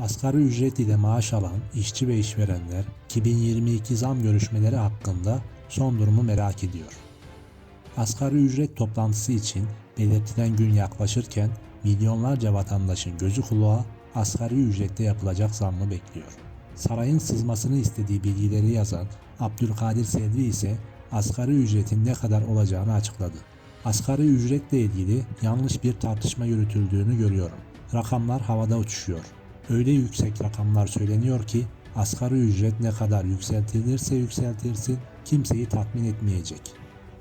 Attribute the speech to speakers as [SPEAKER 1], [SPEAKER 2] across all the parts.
[SPEAKER 1] Asgari ücret ile maaş alan işçi ve işverenler 2022 zam görüşmeleri hakkında son durumu merak ediyor. Asgari ücret toplantısı için belirtilen gün yaklaşırken milyonlarca vatandaşın gözü kulağı asgari ücrette yapılacak zammı bekliyor. Sarayın sızmasını istediği bilgileri yazan Abdülkadir Selvi ise asgari ücretin ne kadar olacağını açıkladı. Asgari ücretle ilgili yanlış bir tartışma yürütüldüğünü görüyorum. Rakamlar havada uçuşuyor. Öyle yüksek rakamlar söyleniyor ki asgari ücret ne kadar yükseltilirse yükseltilsin kimseyi tatmin etmeyecek.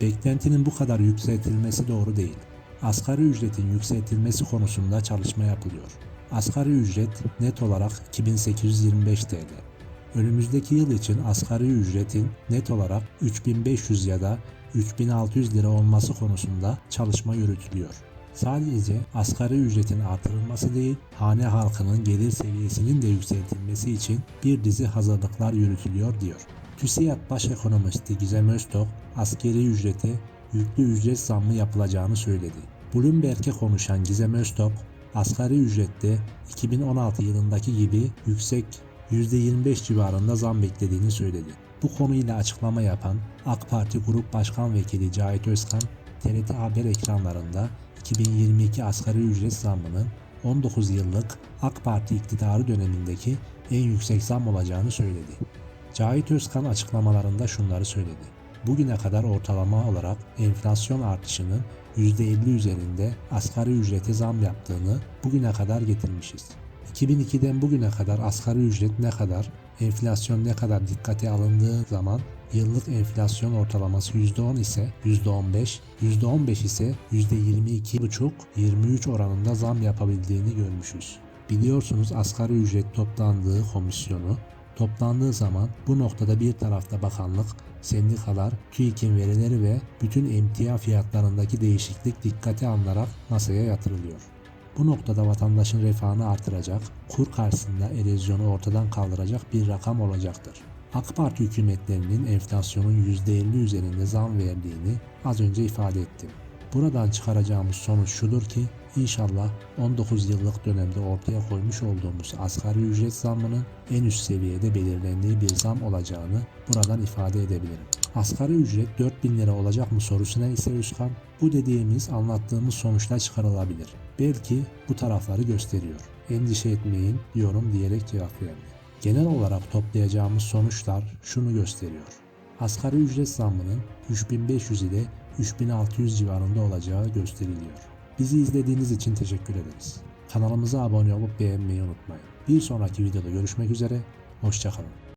[SPEAKER 1] Beklentinin bu kadar yükseltilmesi doğru değil. Asgari ücretin yükseltilmesi konusunda çalışma yapılıyor. Asgari ücret net olarak 2825 TL. Önümüzdeki yıl için asgari ücretin net olarak 3500 ya da 3600 lira olması konusunda çalışma yürütülüyor. Sadece asgari ücretin artırılması değil, hane halkının gelir seviyesinin de yükseltilmesi için bir dizi hazırlıklar yürütülüyor diyor. TÜSİAD Baş Ekonomisti Gizem Öztok, askeri ücrete yüklü ücret zammı yapılacağını söyledi. Bloomberg'e konuşan Gizem Öztok, asgari ücrette 2016 yılındaki gibi yüksek %25 civarında zam beklediğini söyledi. Bu konuyla açıklama yapan AK Parti Grup Başkan Vekili Cahit Özkan, TRT Haber ekranlarında 2022 asgari ücret zammının 19 yıllık AK Parti iktidarı dönemindeki en yüksek zam olacağını söyledi. Cahit Özkan açıklamalarında şunları söyledi. Bugüne kadar ortalama olarak enflasyon artışının %50 üzerinde asgari ücrete zam yaptığını bugüne kadar getirmişiz. 2002'den bugüne kadar asgari ücret ne kadar, enflasyon ne kadar dikkate alındığı zaman yıllık enflasyon ortalaması %10 ise %15, %15 ise %22,5-23 oranında zam yapabildiğini görmüşüz. Biliyorsunuz asgari ücret toplandığı komisyonu toplandığı zaman bu noktada bir tarafta bakanlık, sendikalar, TÜİK'in verileri ve bütün emtia fiyatlarındaki değişiklik dikkate alınarak masaya yatırılıyor. Bu noktada vatandaşın refahını artıracak, kur karşısında erozyonu ortadan kaldıracak bir rakam olacaktır. AK Parti hükümetlerinin enflasyonun %50 üzerinde zam verdiğini az önce ifade ettim. Buradan çıkaracağımız sonuç şudur ki inşallah 19 yıllık dönemde ortaya koymuş olduğumuz asgari ücret zammının en üst seviyede belirlendiği bir zam olacağını buradan ifade edebilirim. Asgari ücret 4000 lira olacak mı sorusuna ise Özkan bu dediğimiz anlattığımız sonuçlar çıkarılabilir. Belki bu tarafları gösteriyor. Endişe etmeyin diyorum diyerek cevap verdi. Genel olarak toplayacağımız sonuçlar şunu gösteriyor. Asgari ücret zammının 3500 ile 3600 civarında olacağı gösteriliyor. Bizi izlediğiniz için teşekkür ederiz. Kanalımıza abone olup beğenmeyi unutmayın. Bir sonraki videoda görüşmek üzere, hoşçakalın.